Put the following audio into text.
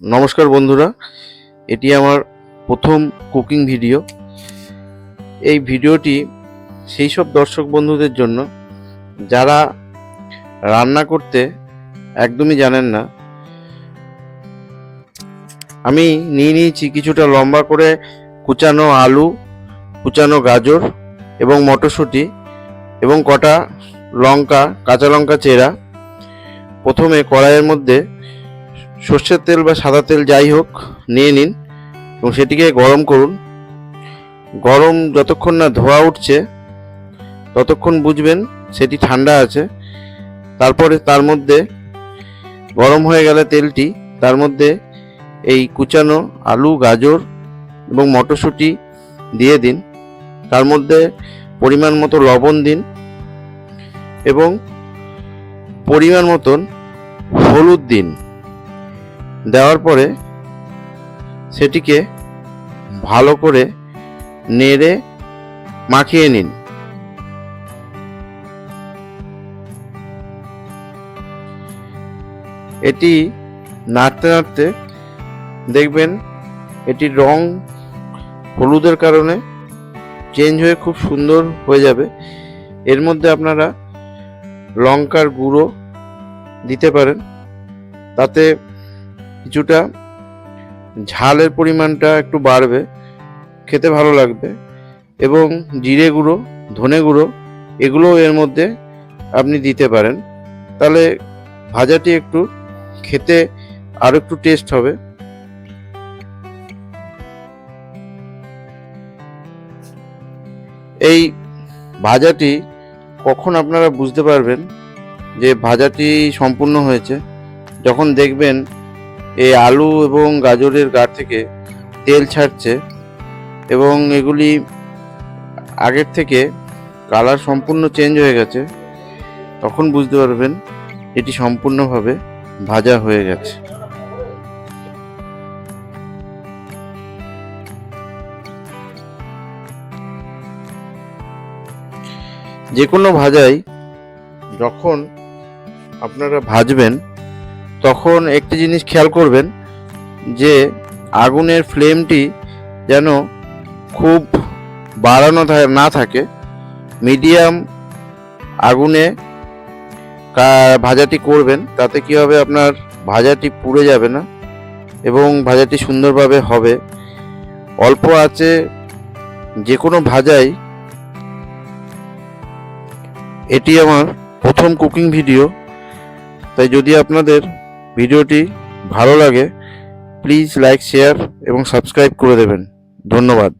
নমস্কার বন্ধুরা, এটি আমার প্রথম কুকিং ভিডিও এই ভিডিওটি সেই সব দর্শক বন্ধুদের জন্য, যারা রান্না করতে একদমই জানেন না, আমি নিয়ে নিয়েছি কিছুটা লম্বা করে কুচানো আলু, কুচানো গাজর এবং মটরশুঁটি এবং কটা লঙ্কা, কাঁচা লঙ্কা চেরা। প্রথমে কড়াইয়ের মধ্যে সর্ষের তেল বা সাদা তেল যাই হোক, নিয়ে নিন এবং সেটিকে গরম করুন। গরম যতক্ষণ না ধোয়া উঠছে, ততক্ষণ বুঝবেন সেটি ঠান্ডা আছে। তারপরে তার মধ্যে গরম হয়ে গেলে তেলটি, তার মধ্যে এই কুচানো আলু, গাজর এবং মটরশুঁটি দিয়ে দিন। তার মধ্যে পরিমাণ মতো লবণ দিন এবং পরিমাণ মতন হলুদ দিন। দেওয়ার পরে সেটিকে ভালো করে নেড়ে মাখিয়ে নিন। এটি নাড়তে নাড়তে দেখবেন এটি রং হলুদের কারণে চেঞ্জ হয়ে খুব সুন্দর হয়ে যাবে। এর মধ্যে আপনারা লঙ্কার গুঁড়ো দিতে পারেন। তাতে কিছুটা ঝালের পরিমাণটা একটু বাড়বে, খেতে ভালো লাগবে এবং জিরে গুঁড়ো, ধনে গুঁড়ো এগুলোও এর মধ্যে আপনি দিতে পারেন। তাহলে ভাজাটি একটু খেতে আরও একটু টেস্ট হবে। এই ভাজাটি কখন আপনারা বুঝতে পারবেন যে ভাজাটি সম্পূর্ণ হয়েছে? যখন দেখবেন এই আলু এবং গাজরের গা থেকে তেল ছাড়ছে এবং এগুলি আগের থেকে কালার সম্পূর্ণ চেঞ্জ হয়ে গেছে। তখন বুঝতে পারবেন এটি সম্পূর্ণভাবে ভাজা হয়ে গেছে। যে কোনো ভাজাই যখন আপনারা ভাজবেন তখন একটি জিনিস খেয়াল করবেন যে আগুনের ফ্লেমটি যেন খুব বাড়ানো না থাকে। মিডিয়াম আগুনে ভাজাটি করবেন, তাতে কি হবে আপনার ভাজাটি পুড়ে যাবে না এবং ভাজাটি সুন্দরভাবে হবে। অল্প আছে যে কোনো ভাজাই। এটি আমার প্রথম কুকিং ভিডিও, তাই যদি আপনাদের ভিডিওটি ভালো লাগে প্লিজ লাইক শেয়ার এবং সাবস্ক্রাইব করে দেবেন। ধন্যবাদ।